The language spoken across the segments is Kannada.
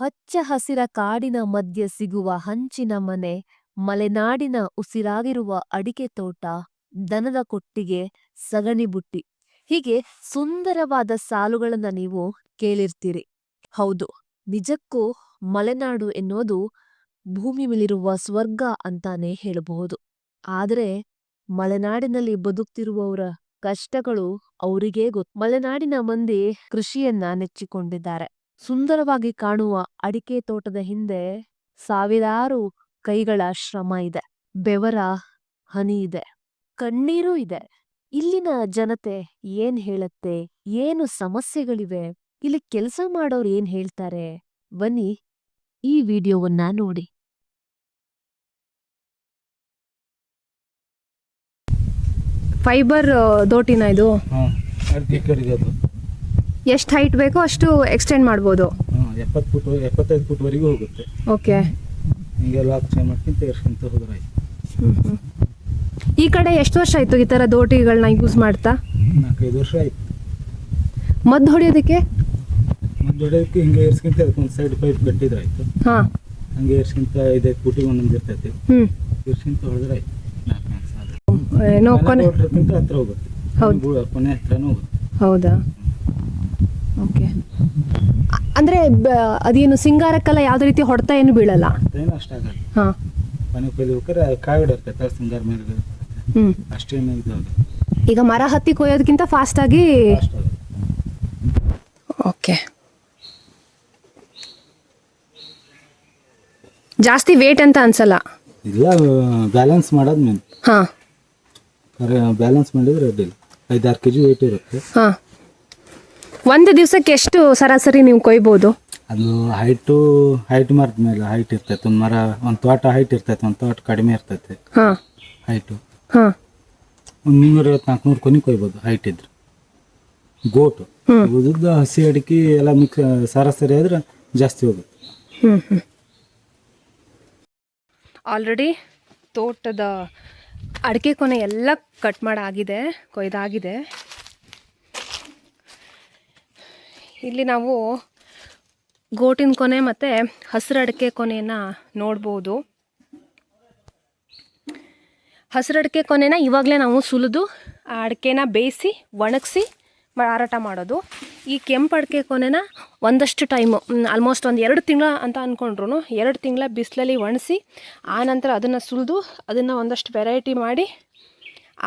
ಹಚ್ಚ ಹಸಿರ ಕಾಡಿನ ಮಧ್ಯೆ ಸಿಗುವ ಹಂಚಿನ ಮನೆ, ಮಲೆನಾಡಿನ ಉಸಿರಾಗಿರುವ ಅಡಿಕೆ ತೋಟ, ದನದ ಕೊಟ್ಟಿಗೆ, ಸಗಣಿ ಬುಟ್ಟಿ. ಹೀಗೆ ಸುಂದರವಾದ ಸಾಲುಗಳನ್ನ ನೀವು ಕೇಳಿರ್ತೀರಿ. ಹೌದು, ನಿಜಕ್ಕೂ ಮಲೆನಾಡು ಎನ್ನುವುದು ಭೂಮಿ ಮೇಲಿರುವ ಸ್ವರ್ಗ ಅಂತಾನೆ ಹೇಳಬಹುದು. ಆದರೆ ಮಲೆನಾಡಿನಲ್ಲಿ ಬದುಕ್ತಿರುವವರ ಕಷ್ಟಗಳು ಅವರಿಗೇ ಗೊತ್ತು. ಮಲೆನಾಡಿನ ಮಂದಿ ಕೃಷಿಯನ್ನ ನೆಚ್ಚಿಕೊಂಡಿದ್ದಾರೆ. ಸುಂದರವಾಗಿ ಕಾಣುವ ಅಡಿಕೆ ತೋಟದ ಹಿಂದೆ ಸಾವಿರಾರು ಕೈಗಳ ಶ್ರಮ ಇದೆ ಬೆವರ ಹನಿ ಇದೆ ಕಣ್ಣೀರು ಇದೆ. ಇಲ್ಲಿನ ಜನತೆ ಏನ್ ಹೇಳತ್ತೆ ಏನು ಸಮಸ್ಯೆಗಳಿವೆ ಇಲ್ಲಿ ಕೆಲಸ ಮಾಡೋರು ಏನ್ ಹೇಳ್ತಾರೆ? ಬನ್ನಿ ಈ ವಿಡಿಯೋವನ್ನ ನೋಡಿ. ಫೈಬರ್ ದೋಟಿನ ಇದು ಹಾಂ ಅರ್ಧ ಎಕರೆಗೆ ಅದು ಎಷ್ಟು ಹೈಟ್ ಬೇಕೋ ಅಷ್ಟು ಎಕ್ಸ್ಟೆಂಡ್ ಮಾಡ್ಬೋದು. ಎಪ್ಪತ್ತು ಫುಟ್ ಎಪ್ಪತ್ತೈದು ಫುಟ್ವರೆಗೂ ಹೋಗುತ್ತೆ. ಓಕೆ ಹಿಂಗೆ ಲಾಕ್ ಚೇಂಜ್ ಮಾಡ್ಕೊಂತ ಏರ್ಸ್ಕೊಂತ ಹೋದ್ರೆ ಈ ಕಡೆ ಎಷ್ಟು ವರ್ಷ ಆಯ್ತು ಈ ಥರ ದೋಟಿಗಳನ್ನ ಯೂಸ್ ಮಾಡ್ತಾ? ನಾಲ್ಕೈದು ವರ್ಷ ಆಯ್ತು. ಮದ್ದು ಹೊಡೆಯೋದಕ್ಕೆ? ಮದ್ದು ಹೊಡೆಯೋದಕ್ಕೆ ಹಿಂಗೆ ಏರ್ಸ್ಕೊಂತ ಅದಕ್ಕೆ ಒಂದು ಸೈಡ್ ಪೈಪ್ ಕಟ್ಟಿದ್ರೆ ಆಯ್ತು. ಹಾಂ. ಹಂಗೆ ಏರ್ಸ್ಕೊಂತ ಇದೈದು ಫುಟಿಗೆ ಒಂದೊಂದು ಇರ್ತೈತಿ. ಹ್ಞೂ ಏರ್ಸ್ಕೊಂತ ಹೊಡೆದ್ರೆ ಆಯ್ತು. ಏನೋ ಕೊನೆ ಹತ್ರ ಹೋಗುತ್ತೆ. ಹೌದು. ಕೊನೆ ಹತ್ರನೂ ಹೋಗುತ್ತೆ. ಹೌದಾ? ಓಕೆ. ಅಂದರೆ ಅದೇನು ಸಿಂಗಾರಕ್ಕೆಲ್ಲ ಯಾವುದೇ ರೀತಿ ಹೊಡೆತ ಏನು ಬೀಳಲ್ಲ? ಏನು ಅಷ್ಟಾಗಲ್ಲ ಹಾಂ. ಮನೆ ಕೊಯ್ಲಿ ಬೇಕಾದ್ರೆ ಕಾಯಿಡ ಇರ್ತೈತೆ ಸಿಂಗಾರ ಮೇಲೆ ಹ್ಞೂ ಅಷ್ಟೇನು ಈಗ ಮರ ಹತ್ತಿ ಕೊಯ್ಯೋದಕ್ಕಿಂತ ಫಾಸ್ಟಾಗಿ ಆಗಿ ಓಕೆ. ಜಾಸ್ತಿ ವೇಟ್ ಅಂತ ಅನ್ಸಲ್ಲ? ಇಲ್ಲ ಬ್ಯಾಲೆನ್ಸ್ ಮಾಡೋದು ಮೇನ್ ಹಾಂ ಬ್ಯಾಲೆನ್ಸ್ ಮಾಡಿದ್ರೆ ಅಡ್ಡಿಲ್ಲ ಐದಾರು ಕೆ ಜಿ ವೇಟ್ ಇರುತ್ತೆ. ಹಾಂ. ಒಂದು ದಿವಸಕ್ಕೆ ಎಷ್ಟು ಸರಾಸರಿ ನೀವು ಕೊಯ್ಬೋದು? ಅದು ಹೈಟ್ ಹೈಟ್ ಮರದ ಮೇಲೆ ಹೈಟ್ ಇರ್ತೈತೆ. ಒಂದು ಮರ ಒಂದು ತೋಟ ಹೈಟ್ ಇರ್ತೈತೆ ಒಂದು ತೋಟ ಕಡಿಮೆ ಇರ್ತೈತೆ. ಹೈಟ್ ಹೈಟು ಹಾಂ. ಒಂದು ಮುನ್ನೂರೈವತ್ತು ನಾಲ್ಕುನೂರು ಕೊನೆ ಕೊಯ್ಬೋದು ಹೈಟ್ ಇದ್ರೆ. ಗೋಟು ಉದ್ದ ಹಸಿ ಅಡಿಕೆ ಎಲ್ಲ ಮಿಕ್ಸ್ ಸರಾಸರಿ ಆದ್ರೆ ಜಾಸ್ತಿ ಹೋಗುತ್ತೆ. ಆಲ್ರೆಡಿ ತೋಟದ ಅಡಿಕೆ ಕೊನೆ ಎಲ್ಲ ಕಟ್ ಮಾಡಾಗಿದೆ ಕೊಯ್ದಾಗಿದೆ. ಇಲ್ಲಿ ನಾವು ಗೋಟಿನ ಕೊನೆ ಮತ್ತು ಹಸಿರು ಅಡಿಕೆ ಕೊನೆಯನ್ನು ನೋಡ್ಬೋದು. ಹಸಿರು ಅಡಿಕೆ ಕೊನೆನ ಇವಾಗಲೇ ನಾವು ಸುಲಿದು ಆ ಅಡಿಕೆನ ಬೇಯಿಸಿ, ಒಣಗಿಸಿ ಮಾರಾಟ ಮಾಡೋದು. ಈ ಕೆಂಪು ಅಡಿಕೆ ಕೊನೆನ ಒಂದಷ್ಟು ಟೈಮು ಆಲ್ಮೋಸ್ಟ್ ಒಂದು ಎರಡು ತಿಂಗಳ ಅಂತ ಅಂದ್ಕೊಂಡ್ರು ಎರಡು ತಿಂಗಳ ಬಿಸಿಲಲ್ಲಿ ಒಣಸಿ ಆನಂತರ ಅದನ್ನು ಸುಲಿದು ಅದನ್ನು ಒಂದಷ್ಟು ವೆರೈಟಿ ಮಾಡಿ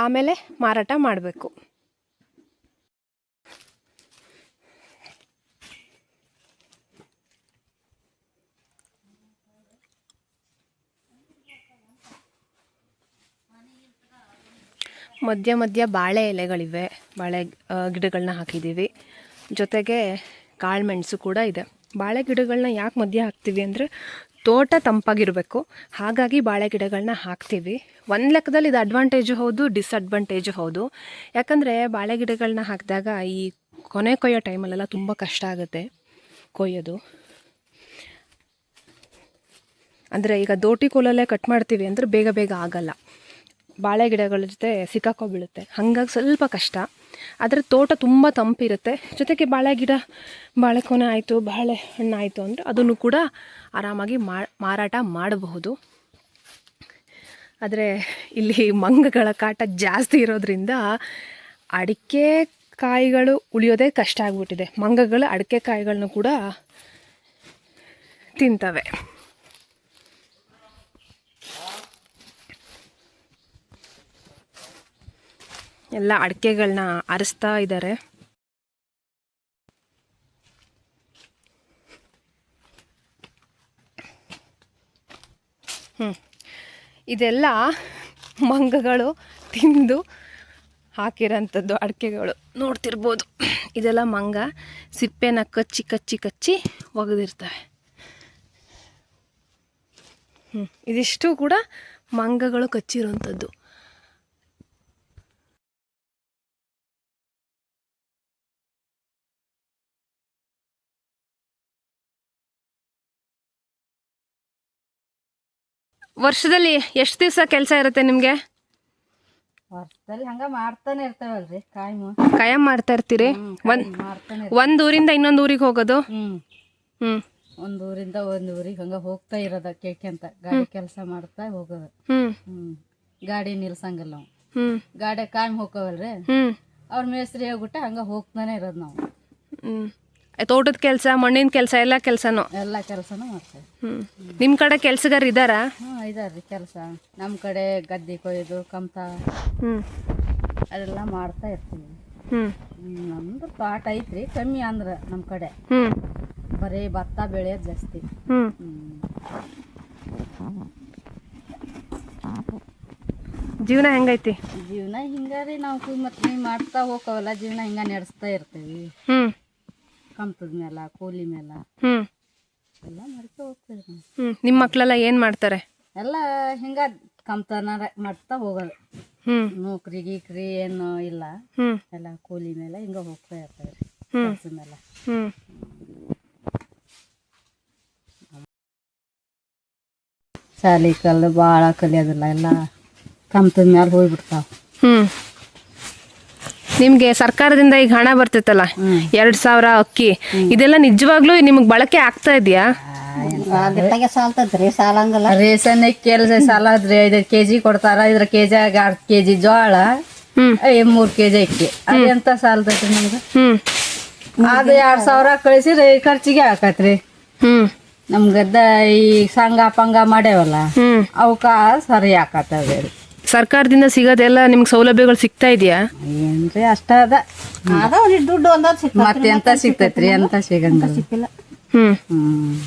ಆಮೇಲೆ ಮಾರಾಟ ಮಾಡಬೇಕು. ಮಧ್ಯ ಮಧ್ಯ ಬಾಳೆ ಎಲೆಗಳಿವೆ, ಬಾಳೆ ಗಿಡಗಳನ್ನ ಹಾಕಿದ್ದೀವಿ. ಜೊತೆಗೆ ಕಾಳುಮೆಣಸು ಕೂಡ ಇದೆ. ಬಾಳೆ ಗಿಡಗಳನ್ನ ಯಾಕೆ ಮಧ್ಯ ಹಾಕ್ತೀವಿ ಅಂದರೆ ತೋಟ ತಂಪಾಗಿರಬೇಕು. ಹಾಗಾಗಿ ಬಾಳೆ ಗಿಡಗಳನ್ನ ಹಾಕ್ತೀವಿ. ಒಂದು ಲೆಕ್ಕದಲ್ಲಿ ಇದು ಅಡ್ವಾಂಟೇಜು ಹೌದು ಡಿಸ್ಅಡ್ವಾಂಟೇಜು ಹೌದು. ಯಾಕಂದರೆ ಬಾಳೆ ಗಿಡಗಳನ್ನ ಹಾಕಿದಾಗ ಈ ಕೊನೆ ಕೊಯ್ಯೋ ಟೈಮಲ್ಲೆಲ್ಲ ತುಂಬ ಕಷ್ಟ ಆಗುತ್ತೆ ಕೊಯ್ಯೋದು. ಅಂದರೆ ಈಗ ದೋಟಿ ಕೋಲಲ್ಲೇ ಕಟ್ ಮಾಡ್ತೀವಿ ಅಂದರೆ ಬೇಗ ಬೇಗ ಆಗಲ್ಲ. ಬಾಳೆ ಗಿಡಗಳ ಜೊತೆ ಸಿಕ್ಕಾಕೊಬೀಳುತ್ತೆ ಹಾಗಾಗಿ ಸ್ವಲ್ಪ ಕಷ್ಟ. ಆದರೆ ತೋಟ ತುಂಬ ತಂಪಿರುತ್ತೆ. ಜೊತೆಗೆ ಬಾಳೆ ಗಿಡ ಬಾಳೆಕೊನೆ ಆಯಿತು, ಬಾಳೆ ಹಣ್ಣು ಆಯಿತು ಅಂದರೆ ಅದನ್ನು ಕೂಡ ಆರಾಮಾಗಿ ಮಾರಾಟ ಮಾಡಬಹುದು. ಆದರೆ ಇಲ್ಲಿ ಮಂಗಗಳ ಕಾಟ ಜಾಸ್ತಿ ಇರೋದ್ರಿಂದ ಅಡಿಕೆ ಕಾಯಿಗಳು ಉಳಿಯೋದೇ ಕಷ್ಟ ಆಗಿಬಿಟ್ಟಿದೆ. ಮಂಗಗಳು ಅಡಿಕೆ ಕಾಯಿಗಳನ್ನು ಕೂಡ ತಿಂತವೆ. ಎಲ್ಲ ಅಡಿಕೆಗಳನ್ನ ಅರಸ್ತಾ ಇದ್ದಾರೆ ಹ್ಞೂ ಇದೆಲ್ಲ ಮಂಗಗಳು ತಿಂದು ಹಾಕಿರೋಂಥದ್ದು ಅಡಿಕೆಗಳು. ನೋಡ್ತಿರ್ಬೋದು. ಇದೆಲ್ಲ ಮಂಗ ಸಿಪ್ಪೆನ ಕಚ್ಚಿ ಕಚ್ಚಿ ಕಚ್ಚಿ ಒಗೆದಿರ್ತವೆ. ಹ್ಞೂ ಇದಿಷ್ಟು ಕೂಡ ಮಂಗಗಳು ಕಚ್ಚಿರೋಂಥದ್ದು. ವರ್ಷದಲ್ಲಿ ಎಷ್ಟು ದಿವಸ ಕೆಲಸ ಇರುತ್ತೆ ನಿಮಗೆ? ವರ್ಷದಲ್ಲಿ ಹಂಗ ಮಾಡ್ತಾನೆ ಇರ್ತಾವಲ್ರಿ ಕಾಯಂ ಕಾಯಂ ಮಾಡ್ತಾ ಇರ್ತೀರಿ? ಒಂದ್ ಮಾಡ್ತಾನೆ ಒಂದ್ ಊರಿಂದ ಇನ್ನೊಂದು ಊರಿಗೆ ಹೋಗೋದು? ಹ್ಮ್. ಹ್ಮ್. ಒಂದು ಊರಿಂದ ಒಂದು ಊರಿಗೆ ಹಂಗ ಹೋಗ್ತಾ ಇರೋದ ಕೇಳ್ಕೊಂತ ಗಾಡಿ ಕೆಲಸ ಮಾಡ್ತಾ ಹೋಗೋದು. ಹ್ಮ್. ಹ್ಮ್. ಗಾಡಿ ನಿಲ್ಸಂಗಿಲ್ಲ ನಾವು ಹ್ಮ್. ಗಾಡಿ ಕಾಯಂ ಹೋಗ್ತಾವಲ್ರಿ? ಹ್ಮ್. ಅವ್ರ ಮೇಸ್ತ್ರಿ ಹೇಳ್ಬಿಟ್ಟು ಹಂಗ ಹೋಗ್ತಾನೆ ಇರೋದು ನಾವು. ಹ್ಮ್. ತೋಟದ ಕೆಲಸ ಮಣ್ಣಿನ ಕೆಲಸ ಎಲ್ಲ ಕೆಲಸನೂ? ಎಲ್ಲ ಕೆಲಸನೂ ಮಾಡ್ತೇವೆ. ಹ್ಮ್. ನಿಮ್ಮ ಕಡೆ ಕೆಲ್ಸಗಾರ ಇದ್ದಾರಾ? ಹ್ಞೂ ಇದಾರ್ರಿ ಕೆಲಸ. ನಮ್ಮ ಕಡೆ ಗದ್ದೆ ಕೊಯ್ದು ಕಮ್ತ ಹ್ಮ್. ಅದೆಲ್ಲ ಮಾಡ್ತಾ ಇರ್ತೀವಿ. ಹ್ಮ್. ಹ್ಮ್, ನಮ್ದು ತೋಟ ಐತ್ರಿ ಕಮ್ಮಿ ಅಂದ್ರೆ ನಮ್ಮ ಕಡೆ. ಹ್ಮ್. ಬರೀ ಭತ್ತ ಬೆಳೆಯೋದು ಜಾಸ್ತಿ. ಹ್ಮ್. ಜೀವನ ಹೆಂಗೈತಿ? ಜೀವನ ಹಿಂಗಾರಿ ನಾವು ಮತ್ತೆ ಮಾಡ್ತಾ ಹೋಗವಲ್ಲ ಜೀವನ ಹಿಂಗ ನಡೆಸ್ತಾ ಇರ್ತೀವಿ. ಹ್ಮ್. ಕಮ್ತದ ಮೇಲೆ ಕೂಲಿ ಮೇಲೆ ಹ್ಮ್. ಎಲ್ಲ ಮಾಡ್ತಾ ನಾವು. ಹ್ಮ್. ನಿಮ್ಮ ಮಕ್ಕಳೆಲ್ಲ ಏನ್ ಮಾಡ್ತಾರೆ? ಎಲ್ಲ ಹಿಂಗ ಕಮ್ತನ ಮಾಡ್ತಾ ಹೋಗೋದು. ಹ್ಮ್. ನೌಕರಿ ಗೀಕ್ರಿ ಏನು ಇಲ್ಲ. ಹ್ಮ್. ಎಲ್ಲ ಕೂಲಿ ಮೇಲೆ ಹಿಂಗ ಹೋಗ್ತಾ ಇರ್ತಾರೆ. ಮೇಲೆ ಹ್ಮ್. ಶಾಲಿ ಕಲ್ಲು ಭಾಳ ಕಲಿಯೋದಿಲ್ಲ. ಎಲ್ಲ ಕಮ್ತದ ಮೇಲೆ ಹೋಗ್ಬಿಡ್ತಾವ. ಹ್ಮ್. ನಿಮ್ಗೆ ಸರ್ಕಾರದಿಂದ ಈಗ ಹಣ ಬರ್ತಿತ್ತಲ್ಲ. ಎರಡ್ ಸಾವಿರ ಅಕ್ಕಿ. ಇದೆಲ್ಲ ನಿಜವಾಗ್ಲೂ ನಿಮ್ಗೆ ಬಳಕೆ ಆಗ್ತಾ ಇದೆಯಾ? ರೇಷನ್ ಕೆಲಸ ಸಾಲ ಆದ್ರೆ ಐದೈದು ಕೆ ಜಿ ಕೊಡ್ತಾರ ಇದ್ರ ಕೆ ಜಿ ಎರಡು ಕೆ ಜಿ ಜೋಳ ಹ್ಮ್. ಐ ಮೂರು ಕೆಜಿ ಅಕ್ಕಿ. ಅದೆಂತ ಸಾಲ ನಮ್ಗೆ ಹ್ಮ್. ಅದು ಎರಡ್ ಸಾವಿರ ಕಳಿಸಿದ್ರೆ ಖರ್ಚಿಗೆ ಹಾಕತ್ರಿ. ಹ್ಮ್. ನಮ್ಗದ್ದ ಈ ಸಂಘ ಪಂಗ ಮಾಡ್ಯಾವಲ್ಲ ಹ್ಮ್. ಅವಕ್ಕ ಸರಿ ಹಾಕತ್ತವೆ ಸರ್ಕಾರದಿಂದ ಸಿಗೋದೆಲ್ಲ ನಿಮ್ಗೆ ಸೌಲಭ್ಯಗಳು ಸಿಗ್ತಾ ಇದೆಯಾ? ಏನ್ರಿ ಅಷ್ಟ ಅದ. ದುಡ್ಡು ಮತ್ತೆ ಎಂತ ಸಿಗ್ತೈತ್ರಿ? ಎಂತ ಸಿಗಂಗಿಲ್ಲ. ಹ್ಮ್. ಹ್ಮ್.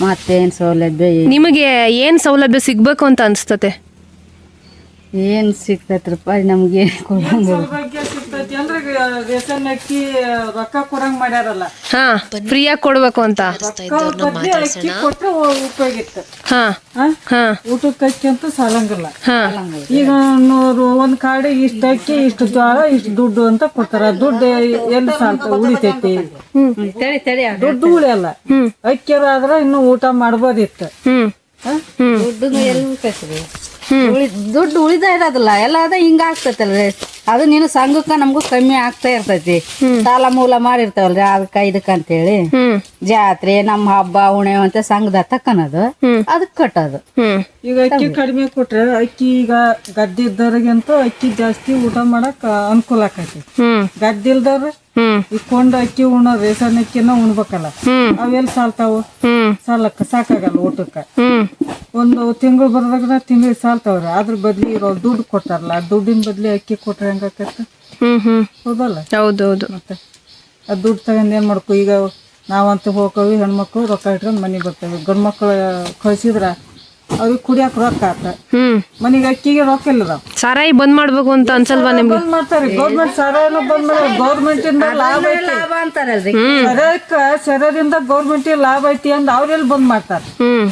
ಮತ್ತೇನ್ ಸೌಲಭ್ಯ ಏನ್- ನಿಮಗೆ ಏನ್ ಸೌಲಭ್ಯ ಸಿಗ್ಬೇಕು ಅಂತ ಅನ್ಸ್ತತೆ? ಏನ್ ಸಿಗ್ತೈತ್ರಪ್ಪ? ನಮ್ಗೆ ಕೊಡಂಗಿಲ್ಲ. ಅಂದ್ರೆ ರೇಷನ್ ಅಕ್ಕಿ ರೊಕ್ಕ ಕೊಡಂಗ್ ಮಾಡ್ಯಾರಲ್ಲ. ಹಾ ಫ್ರೀಯಾಗಿ ಕೊಡ್ಬೇಕು ಅಂತ. ಬದ್ಲಿ ಅಕ್ಕಿ ಕೊಟ್ರೆ ಉಪಯೋಗ ಇತ್ತು ಹಾ ಹಾ? ಹಾ. ಊಟಕ್ಕೆ ಅಕ್ಕಿ ಅಂತ ಸಾಲಂಗಿಲ್ಲ. ಹಾ. ಈಗ ನೂರು ಒಂದ್ ಕಾಡಿಗೆ ಇಷ್ಟ ಅಕ್ಕಿ ಇಷ್ಟು ಜ್ವಾಳ ಇಷ್ಟು ದುಡ್ಡು ಅಂತ ಕೊಡ್ತಾರ. ದುಡ್ಡು ಎಲ್ಲಿ ಸಾಲ್ತ ಉಳಿತೈತಿ? ದುಡ್ಡು ಉಳಿಯಲ್ಲ. ಅಕ್ಕಿ ಆದ್ರ ಇನ್ನು ಊಟ ಮಾಡ್ಬೋದಿತ್ತು. ಹ್ಮ್. ಹಾ? ದುಡ್ಡು ಉಳಿದ ಇರೋದಿಲ್ಲ ಎಲ್ಲ ಅದ ಹಿಂಗ ಆಗ್ತೈತಲ್ರಿ. ಅದು ನೀನು ಸಂಘಕ್ಕ ನಮಗೂ ಕಮ್ಮಿ ಆಗ್ತಾ ಇರ್ತೈತಿ. ಸಾಲ ಮೂಲ ಮಾಡಿರ್ತಾವಲ್ರಿ ಅದಕ್ಕ ಇದಕ್ಕ ಅಂತೇಳಿ ಜಾತ್ರೆ ನಮ್ಮ ಹಬ್ಬ ಹುಣೆ ಅಂತ ಸಂಘದ ತಕ್ಕನದು. ಅದಕ್ಕೆ ಕಟ್ಟೋದು. ಈಗ ಅಕ್ಕಿ ಕಡಿಮೆ ಕೊಟ್ರೆ ಅಕ್ಕಿ ಈಗ ಗದ್ದೆ ಇದ್ದವ್ರಿಗಂತೂ ಅಕ್ಕಿ ಜಾಸ್ತಿ ಊಟ ಮಾಡಕ್ ಅನುಕೂಲ ಆಕೈತಿ. ಹ್ಮ್. ಗದ್ದೆ ಇಲ್ದವ್ರು ಹ್ಮ್. ಈ ಅಕ್ಕಿ ಉಣ್ಣೋ ರೇಷನ್ ಅಕ್ಕಿನ ಉಣ್ಬೇಕಲ್ಲ. ಅವೆಲ್ಲ ಸಾಲ್ತಾವ. ಸಾಲಕ್ಕ ಸಾಕಾಗಲ್ಲ ಊಟಕ್ಕೆ. ಒಂದು ತಿಂಗಳು ಬರ್ದಾಗ ತಿಂಗಳು ಸಾಲ್ತಾವ್ರಿ. ಅದ್ರ ಬದ್ಲಿ ಇರೋ ದುಡ್ಡು ಕೊಟ್ಟಾರಲ್ಲ ದುಡ್ಡಿನ ಬದ್ಲಿ ಅಕ್ಕಿ ಕೊಟ್ರೆ ಹೆಂಗಾಕತ್ತ ಹ್ಮ್ ಹ್ಮ್. ಹೌದಲ್ಲ? ಹೌದೌದು. ಮತ್ತೆ ಆ ದುಡ್ಡು ತಗೊಂಡ್ ಏನ್ ಮಾಡ್ಕೊ ಈಗ ನಾವಂತೂ ಹೋಗವಿ ಹೆಣ್ಮಕ್ಳು ರೊಕ್ಕ ಇಟ್ಕೊಂಡು ಮನೆಗೆ ಬರ್ತೇವೆ. ಗಂಡ್ ಮಕ್ಳು ಕಳ್ಸಿದ್ರ ಅವ್ರಿಗೆ ಕುಡಿಯಕ್ ರೊಕ್ಕ ಆತ. ಹ್ಮ್. ಮನೆಗೆ ಅಕ್ಕಿಗೆ ರೊಕ್ಕ ಇಲ್ಲದ ಸಾರಾಯಿ ಬಂದ್ ಮಾಡ್ಬೇಕು ಅಂತ ಅನ್ಸಲ್ವಾ ನಿಮ್ಗೆ? ಬಂದ್ ಮಾಡ್ತಾರೆ. ಗೌರ್ಮೆಂಟ್ ಸರಾನು ಬಂದ್ ಮಾಡಿ ಗೌರ್ಮೆಂಟ್ ಇಂದ ಲಾಭ ಐತಿ. ಲಾಭ ಅಂತಾರಲ್ರಿ. ಸರಕ್ಕ ಸರದಿಂದ ಗೌರ್ಮೆಂಟ್ ಲಾಭ ಐತಿ ಅಂದ್ ಅವ್ರೆಲ್ಲಿ ಬಂದ್ ಮಾಡ್ತಾರ? ಹ್ಮ್.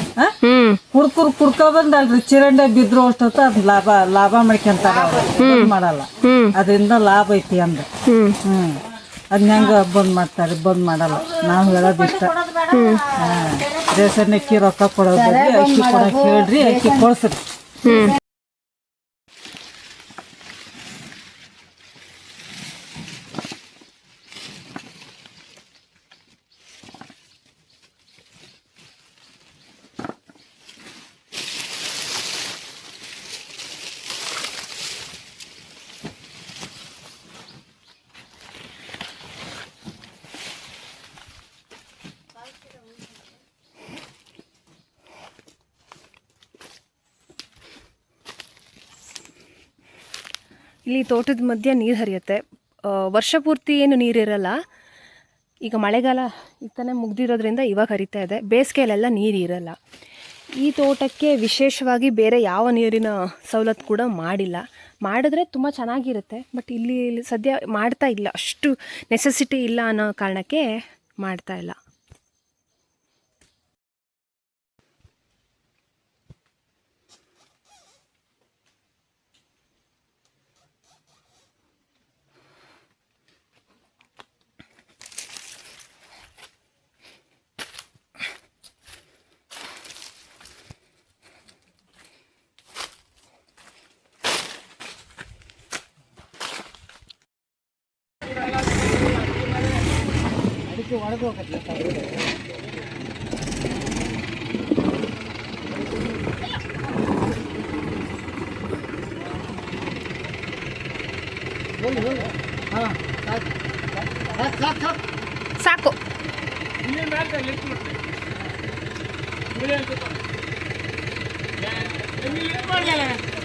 ಕುಡ್ಕುರ್ ಕುಡ್ಕ ಬಂದಲ್ರಿ. ಚಿರಂಡೆ ಬಿದ್ರು ಅಷ್ಟೊತ್ತ ಅದ್ ಲಾಭ ಲಾಭ ಮಾಡ್ಕೊಂತಾರ. ಬಂದ್ ಮಾಡಲ್ಲ. ಅದರಿಂದ ಲಾಭ ಐತಿ ಅಂದ ಹ್ಮ್. ಅದನ್ನ ಹೆಂಗ ಬಂದ್ ಮಾಡ್ತಾರೆ ಬಂದ್ ಮಾಡಲ್ಲ. ನಾವು ಹೇಳೋದು ಇಷ್ಟ. ಹಾ. ರೇಷನ್ ಅಕ್ಕಿ ರೊಕ್ಕ ಕೊಡೋದ್ರಿ ಅಕ್ಕಿ ಕೊಡಕ್ ಹೇಳ್ರಿ ಅಕ್ಕಿ ಕೊಡ್ಸ್ರಿ. ಇಲ್ಲಿ ತೋಟದ ಮಧ್ಯೆ ನೀರು ಹರಿಯುತ್ತೆ. ವರ್ಷ ಪೂರ್ತಿ ಏನು ನೀರಿರಲ್ಲ ಈಗ ಮಳೆಗಾಲ ಇತ್ತಾನೆ ಮುಗ್ದಿರೋದ್ರಿಂದ ಇವಾಗ ಹರಿತಾ ಇದೆ. ಬೇಸಿಗೆಯಲ್ಲೆಲ್ಲ ನೀರು ಇರಲ್ಲ. ಈ ತೋಟಕ್ಕೆ ವಿಶೇಷವಾಗಿ ಬೇರೆ ಯಾವ ನೀರಿನ ಸವಲತ್ತು ಕೂಡ ಮಾಡಿಲ್ಲ. ಮಾಡಿದ್ರೆ ತುಂಬ ಚೆನ್ನಾಗಿರುತ್ತೆ. ಬಟ್ ಇಲ್ಲಿ ಸದ್ಯ ಮಾಡ್ತಾ ಇಲ್ಲ. ಅಷ್ಟು ನೆಸೆಸಿಟಿ ಇಲ್ಲ ಅನ್ನೋ ಕಾರಣಕ್ಕೆ ಮಾಡ್ತಾ ಇಲ್ಲ. ఊరికి వడకోకట్లేదు ಸಾಕು ಲಿಫ್ಟ್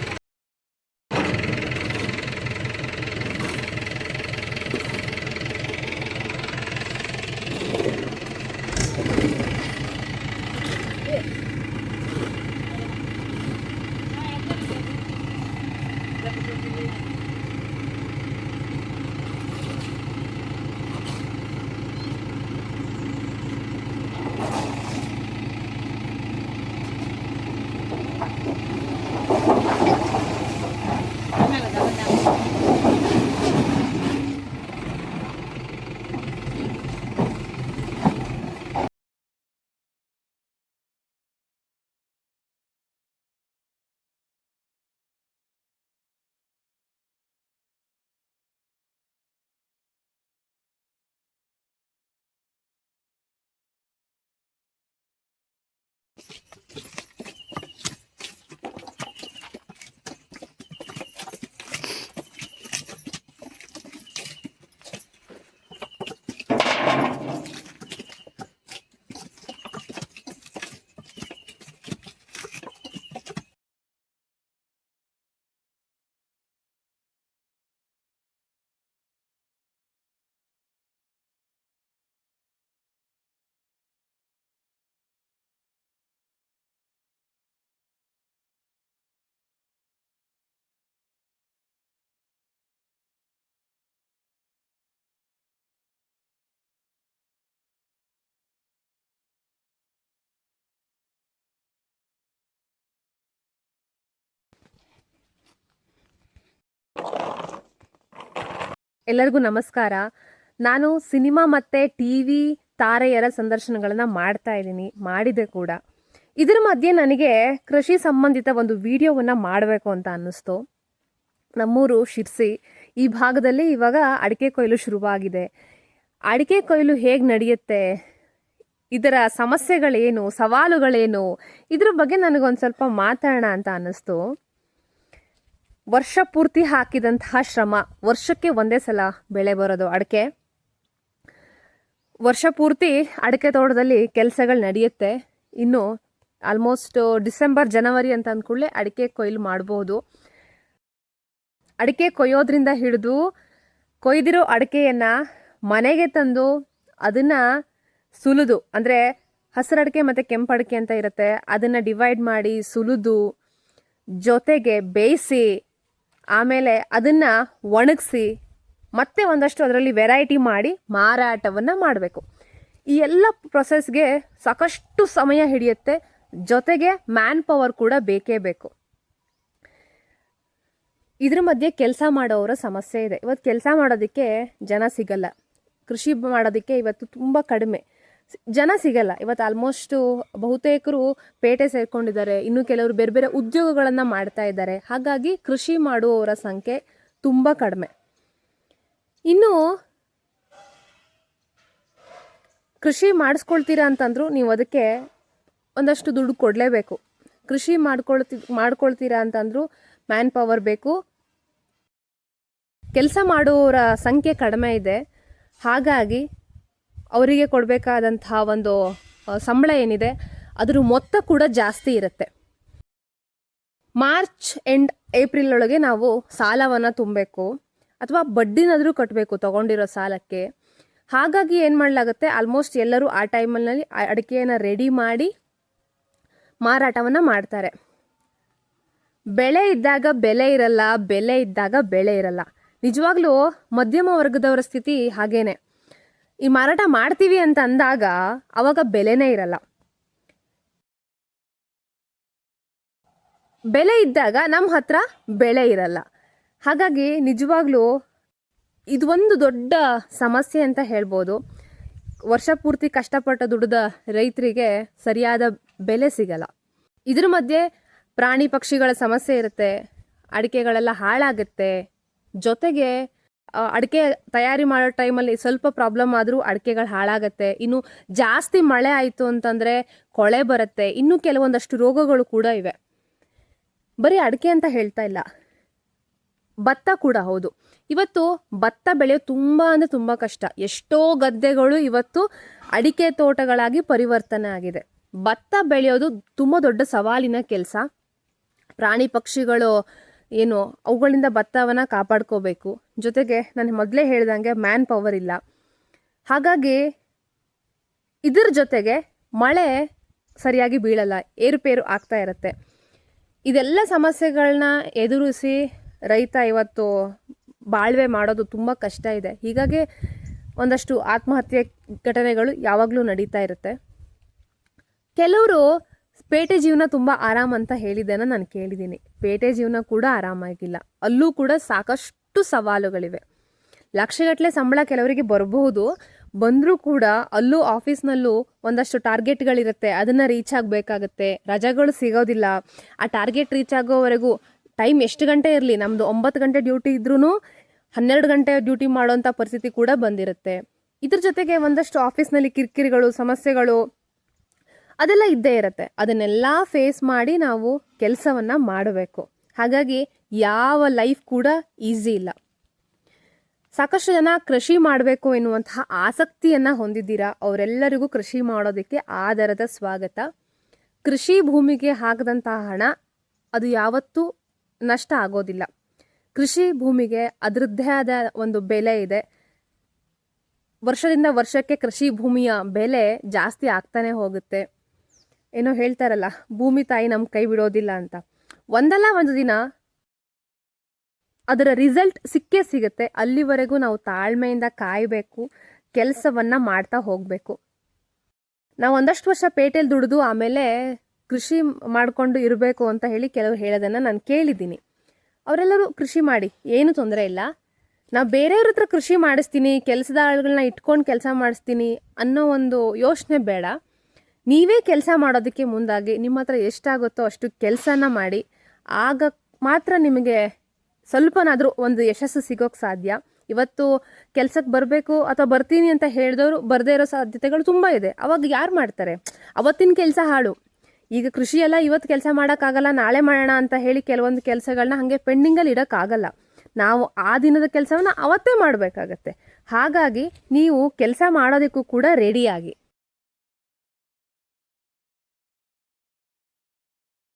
ಎಲ್ಲರಿಗೂ ನಮಸ್ಕಾರ. ನಾನು ಸಿನಿಮಾ ಮತ್ತು ಟಿ ವಿ ತಾರೆಯರ ಸಂದರ್ಶನಗಳನ್ನು ಮಾಡ್ತಾ ಇದ್ದೀನಿ, ಮಾಡಿದೆ ಕೂಡ. ಇದರ ಮಧ್ಯೆ ನನಗೆ ಕೃಷಿ ಸಂಬಂಧಿತ ಒಂದು ವಿಡಿಯೋವನ್ನು ಮಾಡಬೇಕು ಅಂತ ಅನ್ನಿಸ್ತು. ನಮ್ಮೂರು ಶಿರ್ಸಿ, ಈ ಭಾಗದಲ್ಲಿ ಇವಾಗ ಅಡಿಕೆ ಕೊಯ್ಲು ಶುರುವಾಗಿದೆ. ಅಡಿಕೆ ಕೊಯ್ಲು ಹೇಗೆ ನಡೆಯುತ್ತೆ? ಇದರ ಸಮಸ್ಯೆಗಳೇನು? ಸವಾಲುಗಳೇನು? ಇದ್ರ ಬಗ್ಗೆ ನನಗೊಂದು ಸ್ವಲ್ಪ ಮಾತಾಡೋಣ ಅಂತ ಅನ್ನಿಸ್ತು. ವರ್ಷ ಪೂರ್ತಿ ಹಾಕಿದಂತಹ ಶ್ರಮ. ವರ್ಷಕ್ಕೆ ಒಂದೇ ಸಲ ಬೆಳೆ ಬರೋದು ಅಡಿಕೆ. ವರ್ಷ ಪೂರ್ತಿ ಅಡಿಕೆ ತೋಟದಲ್ಲಿ ಕೆಲಸಗಳು ನಡೆಯುತ್ತೆ. ಇನ್ನು ಆಲ್ಮೋಸ್ಟ್ ಡಿಸೆಂಬರ್, ಜನವರಿ ಅಂತ ಅಂದ್ಕೂಡಲೇ ಅಡಿಕೆ ಕೊಯ್ಲು ಮಾಡ್ಬೋದು. ಅಡಿಕೆ ಕೊಯ್ಯೋದ್ರಿಂದ ಹಿಡಿದು ಕೊಯ್ದಿರೋ ಅಡಿಕೆಯನ್ನು ಮನೆಗೆ ತಂದು ಅದನ್ನು ಸುಲಿದು, ಅಂದರೆ ಹಸಿರಡಿಕೆ ಮತ್ತು ಕೆಂಪಡಿಕೆ ಅಂತ ಇರುತ್ತೆ. ಅದನ್ನು ಡಿವೈಡ್ ಮಾಡಿ ಸುಲಿದು ಜೊತೆಗೆ ಬೇಯಿಸಿ ಆಮೇಲೆ ಅದನ್ನು ಒಣಗಿಸಿ ಮತ್ತೆ ಒಂದಷ್ಟು ಅದರಲ್ಲಿ ವೆರೈಟಿ ಮಾಡಿ ಮಾರಾಟವನ್ನು ಮಾಡಬೇಕು. ಈ ಎಲ್ಲ ಪ್ರೊಸೆಸ್ಗೆ ಸಾಕಷ್ಟು ಸಮಯ ಹಿಡಿಯುತ್ತೆ. ಜೊತೆಗೆ ಮ್ಯಾನ್ ಪವರ್ ಕೂಡ ಬೇಕೇ ಬೇಕು. ಇದ್ರ ಮಧ್ಯೆ ಕೆಲಸ ಮಾಡೋವರ ಸಮಸ್ಯೆ ಇದೆ. ಇವತ್ತು ಕೆಲಸ ಮಾಡೋದಕ್ಕೆ ಜನ ಸಿಗಲ್ಲ. ಕೃಷಿ ಮಾಡೋದಕ್ಕೆ ಇವತ್ತು ತುಂಬ ಕಡಿಮೆ. ಜನ ಸಿಗಲ್ಲ. ಇವತ್ತು ಆಲ್ಮೋಸ್ಟು ಬಹುತೇಕರು ಪೇಟೆ ಸೇರ್ಕೊಂಡಿದ್ದಾರೆ. ಇನ್ನು ಕೆಲವರು ಬೇರೆ ಬೇರೆ ಉದ್ಯೋಗಗಳನ್ನು ಮಾಡ್ತಾ ಇದ್ದಾರೆ. ಹಾಗಾಗಿ ಕೃಷಿ ಮಾಡುವವರ ಸಂಖ್ಯೆ ತುಂಬ ಕಡಿಮೆ. ಇನ್ನು ಕೃಷಿ ಮಾಡಿಸ್ಕೊಳ್ತೀರಾ ಅಂತಂದ್ರು ನೀವು ಅದಕ್ಕೆ ಒಂದಷ್ಟು ದುಡ್ಡು ಕೊಡಲೇಬೇಕು. ಕೃಷಿ ಮಾಡ್ಕೊಳ್ತಿ, ಮಾಡ್ಕೊಳ್ತೀರಾ ಅಂತಂದ್ರು ಮ್ಯಾನ್ ಪವರ್ ಬೇಕು. ಕೆಲಸ ಮಾಡುವವರ ಸಂಖ್ಯೆ ಕಡಿಮೆ ಇದೆ. ಹಾಗಾಗಿ ಅವರಿಗೆ ಕೊಡಬೇಕಾದಂತಹ ಒಂದು ಸಂಬಳ ಏನಿದೆ, ಅದರ ಮೊತ್ತ ಕೂಡ ಜಾಸ್ತಿ ಇರುತ್ತೆ. ಮಾರ್ಚ್ ಎಂಡ್ ಏಪ್ರಿಲ್ ಒಳಗೆ ನಾವು ಸಾಲವನ್ನು ತುಂಬಬೇಕು, ಅಥವಾ ಬಡ್ಡಿನಾದರೂ ಕಟ್ಟಬೇಕು ತಗೊಂಡಿರೋ ಸಾಲಕ್ಕೆ. ಹಾಗಾಗಿ ಏನು ಮಾಡಲಾಗುತ್ತೆ, ಆಲ್ಮೋಸ್ಟ್ ಎಲ್ಲರೂ ಆ ಟೈಮಲ್ಲಿ ಅಡಿಕೆಯನ್ನು ರೆಡಿ ಮಾಡಿ ಮಾರಾಟವನ್ನು ಮಾಡ್ತಾರೆ. ಬೆಳೆ ಇದ್ದಾಗ ಬೆಲೆ ಇರಲ್ಲ, ಬೆಲೆ ಇದ್ದಾಗ ಬೆಳೆ ಇರಲ್ಲ. ನಿಜವಾಗ್ಲೂ ಮಧ್ಯಮ ವರ್ಗದವರ ಸ್ಥಿತಿ ಹಾಗೇನೆ. ಈ ಮಾರಾಟ ಮಾಡ್ತೀವಿ ಅಂತ ಅಂದಾಗ ಅವಾಗ ಬೆಲೆನೇ ಇರಲ್ಲ. ಬೆಲೆ ಇದ್ದಾಗ ನಮ್ಮ ಹತ್ರ ಬೆಳೆ ಇರಲ್ಲ. ಹಾಗಾಗಿ ನಿಜವಾಗ್ಲೂ ಇದು ಒಂದು ದೊಡ್ಡ ಸಮಸ್ಯೆ ಅಂತ ಹೇಳ್ಬೋದು. ವರ್ಷ ಪೂರ್ತಿ ಕಷ್ಟಪಟ್ಟು ದುಡಿದ ರೈತರಿಗೆ ಸರಿಯಾದ ಬೆಲೆ ಸಿಗಲ್ಲ. ಇದ್ರ ಮಧ್ಯೆ ಪ್ರಾಣಿ ಪಕ್ಷಿಗಳ ಸಮಸ್ಯೆ ಇರುತ್ತೆ, ಅಡಿಕೆಗಳೆಲ್ಲ ಹಾಳಾಗುತ್ತೆ. ಜೊತೆಗೆ ಅಡಿಕೆ ತಯಾರಿ ಮಾಡೋ ಟೈಮಲ್ಲಿ ಸ್ವಲ್ಪ ಪ್ರಾಬ್ಲಮ್ ಆದರೂ ಅಡಿಕೆಗಳು ಹಾಳಾಗತ್ತೆ. ಇನ್ನು ಜಾಸ್ತಿ ಮಳೆ ಆಯಿತು ಅಂತಂದರೆ ಕೊಳೆ ಬರುತ್ತೆ. ಇನ್ನೂ ಕೆಲವೊಂದಷ್ಟು ರೋಗಗಳು ಕೂಡ ಇವೆ. ಬರೀ ಅಡಿಕೆ ಅಂತ ಹೇಳ್ತಾ ಇಲ್ಲ. ಭತ್ತ ಕೂಡ ಹೌದು. ಇವತ್ತು ಭತ್ತ ಬೆಳೆಯೋದು ತುಂಬ ಅಂದರೆ ತುಂಬ ಕಷ್ಟ. ಎಷ್ಟೋ ಗದ್ದೆಗಳು ಇವತ್ತು ಅಡಿಕೆ ತೋಟಗಳಾಗಿ ಪರಿವರ್ತನೆ ಆಗಿದೆ. ಭತ್ತ ಬೆಳೆಯೋದು ತುಂಬ ದೊಡ್ಡ ಸವಾಲಿನ ಕೆಲಸ. ಪ್ರಾಣಿ ಪಕ್ಷಿಗಳು ಏನು, ಅವುಗಳಿಂದ ಭತ್ತವನ್ನು ಕಾಪಾಡ್ಕೋಬೇಕು. ಜೊತೆಗೆ ನಾನು ಮೊದಲೇ ಹೇಳ್ದಂಗೆ ಮ್ಯಾನ್ ಪವರ್ ಇಲ್ಲ. ಹಾಗಾಗಿ ಇದರ ಜೊತೆಗೆ ಮಳೆ ಸರಿಯಾಗಿ ಬೀಳಲ್ಲ, ಏರುಪೇರು ಆಗ್ತಾ ಇರುತ್ತೆ. ಇದೆಲ್ಲ ಸಮಸ್ಯೆಗಳನ್ನ ಎದುರಿಸಿ ರೈತ ಇವತ್ತು ಬಾಳ್ವೆ ಮಾಡೋದು ತುಂಬ ಕಷ್ಟ ಇದೆ. ಹೀಗಾಗಿ ಒಂದಷ್ಟು ಆತ್ಮಹತ್ಯೆ ಘಟನೆಗಳು ಯಾವಾಗಲೂ ನಡೀತಾ ಇರುತ್ತೆ. ಕೆಲವರು ಪೇಟೆ ಜೀವನ ತುಂಬ ಆರಾಮ್ ಅಂತ ಹೇಳಿದ್ದನ್ನು ನಾನು ಕೇಳಿದ್ದೀನಿ. ಪೇಟೆ ಜೀವನ ಕೂಡ ಆರಾಮಾಗಿಲ್ಲ ಅಲ್ಲೂ ಕೂಡ ಸಾಕಷ್ಟು ಸವಾಲುಗಳಿವೆ. ಲಕ್ಷಗಟ್ಟಲೆ ಸಂಬಳ ಕೆಲವರಿಗೆ ಬರಬಹುದು. ಬಂದರೂ ಕೂಡ ಅಲ್ಲೂ ಆಫೀಸ್ನಲ್ಲೂ ಒಂದಷ್ಟು ಟಾರ್ಗೆಟ್ಗಳಿರುತ್ತೆ. ಅದನ್ನು ರೀಚ್ ಆಗಬೇಕಾಗತ್ತೆ. ರಜೆಗಳು ಸಿಗೋದಿಲ್ಲ. ಆ ಟಾರ್ಗೆಟ್ ರೀಚ್ ಆಗೋವರೆಗೂ ಟೈಮ್ ಎಷ್ಟು ಗಂಟೆ ಇರಲಿ? ನಮ್ಮದು ಒಂಬತ್ತು ಗಂಟೆ ಡ್ಯೂಟಿ ಇದ್ರೂ ಹನ್ನೆರಡು ಗಂಟೆ ಡ್ಯೂಟಿ ಮಾಡುವಂಥ ಪರಿಸ್ಥಿತಿ ಕೂಡ ಬಂದಿರುತ್ತೆ. ಇದ್ರ ಜೊತೆಗೆ ಒಂದಷ್ಟು ಆಫೀಸ್ನಲ್ಲಿ ಕಿರಿಕಿರಿಗಳು, ಸಮಸ್ಯೆಗಳು ಅದೆಲ್ಲ ಇದ್ದೇ ಇರುತ್ತೆ. ಅದನ್ನೆಲ್ಲ ಫೇಸ್ ಮಾಡಿ ನಾವು ಕೆಲಸವನ್ನು ಮಾಡಬೇಕು. ಹಾಗಾಗಿ ಯಾವ ಲೈಫ್ ಕೂಡ ಈಸಿ ಇಲ್ಲ. ಸಾಕಷ್ಟು ಜನ ಕೃಷಿ ಮಾಡಬೇಕು ಎನ್ನುವಂತಹ ಆಸಕ್ತಿಯನ್ನು ಹೊಂದಿದ್ದೀರಾ? ಅವರೆಲ್ಲರಿಗೂ ಕೃಷಿ ಮಾಡೋದಕ್ಕೆ ಆಧಾರದ ಸ್ವಾಗತ. ಕೃಷಿ ಭೂಮಿಗೆ ಹಾಕದಂತಹ ಹಣ ಅದು ಯಾವತ್ತೂ ನಷ್ಟ ಆಗೋದಿಲ್ಲ. ಕೃಷಿ ಭೂಮಿಗೆ ಅದರದ್ದೇ ಆದ ಒಂದು ಬೆಲೆ ಇದೆ. ವರ್ಷದಿಂದ ವರ್ಷಕ್ಕೆ ಕೃಷಿ ಭೂಮಿಯ ಬೆಲೆ ಜಾಸ್ತಿ ಆಗ್ತಾನೆ ಹೋಗುತ್ತೆ. ಏನೋ ಹೇಳ್ತಾರಲ್ಲ, ಭೂಮಿ ತಾಯಿ ನಮ್ಮ ಕೈ ಬಿಡೋದಿಲ್ಲ ಅಂತ. ಒಂದಲ್ಲ ಒಂದು ದಿನ ಅದರ ರಿಸಲ್ಟ್ ಸಿಕ್ಕೇ ಸಿಗುತ್ತೆ. ಅಲ್ಲಿವರೆಗೂ ನಾವು ತಾಳ್ಮೆಯಿಂದ ಕಾಯಬೇಕು, ಕೆಲಸವನ್ನು ಮಾಡ್ತಾ ಹೋಗಬೇಕು. ನಾವು ಒಂದಷ್ಟು ವರ್ಷ ಪೇಟೆಯಲ್ಲಿ ದುಡಿದು ಆಮೇಲೆ ಕೃಷಿ ಮಾಡಿಕೊಂಡು ಇರಬೇಕು ಅಂತ ಹೇಳಿ ಕೆಲವರು ಹೇಳೋದನ್ನು ನಾನು ಕೇಳಿದ್ದೀನಿ. ಅವರೆಲ್ಲರೂ ಕೃಷಿ ಮಾಡಿ, ಏನು ತೊಂದರೆ ಇಲ್ಲ. ನಾವು ಬೇರೆಯವ್ರ ಹತ್ರ ಕೃಷಿ ಮಾಡಿಸ್ತೀನಿ, ಕೆಲಸದ ಆಳುಗಳನ್ನ ಇಟ್ಕೊಂಡು ಕೆಲಸ ಮಾಡಿಸ್ತೀನಿ ಅನ್ನೋ ಒಂದು ಯೋಚನೆ ಬೇಡ. ನೀವೇ ಕೆಲಸ ಮಾಡೋದಕ್ಕೆ ಮುಂದಾಗಿ ನಿಮ್ಮ ಹತ್ರ ಎಷ್ಟಾಗುತ್ತೋ ಅಷ್ಟು ಕೆಲಸನ ಮಾಡಿ, ಆಗ ಮಾತ್ರ ನಿಮಗೆ ಸ್ವಲ್ಪನಾದರೂ ಒಂದು ಯಶಸ್ಸು ಸಿಗೋಕ್ಕೆ ಸಾಧ್ಯ. ಇವತ್ತು ಕೆಲಸಕ್ಕೆ ಬರಬೇಕು ಅಥವಾ ಬರ್ತೀನಿ ಅಂತ ಹೇಳಿದವರು ಬರದೇ ಇರೋ ಸಾಧ್ಯತೆಗಳು ತುಂಬ ಇದೆ. ಅವಾಗ ಯಾರು ಮಾಡ್ತಾರೆ? ಅವತ್ತಿನ ಕೆಲಸ ಹಾಳು. ಈಗ ಕೃಷಿಯೆಲ್ಲ ಇವತ್ತು ಕೆಲಸ ಮಾಡೋಕ್ಕಾಗಲ್ಲ, ನಾಳೆ ಮಾಡೋಣ ಅಂತ ಹೇಳಿ ಕೆಲವೊಂದು ಕೆಲಸಗಳನ್ನ ಹಾಗೆ ಪೆಂಡಿಂಗಲ್ಲಿ ಇಡೋಕ್ಕಾಗಲ್ಲ. ನಾವು ಆ ದಿನದ ಕೆಲಸವನ್ನು ಅವತ್ತೇ ಮಾಡಬೇಕಾಗತ್ತೆ. ಹಾಗಾಗಿ ನೀವು ಕೆಲಸ ಮಾಡೋದಕ್ಕೂ ಕೂಡ ರೆಡಿಯಾಗಿ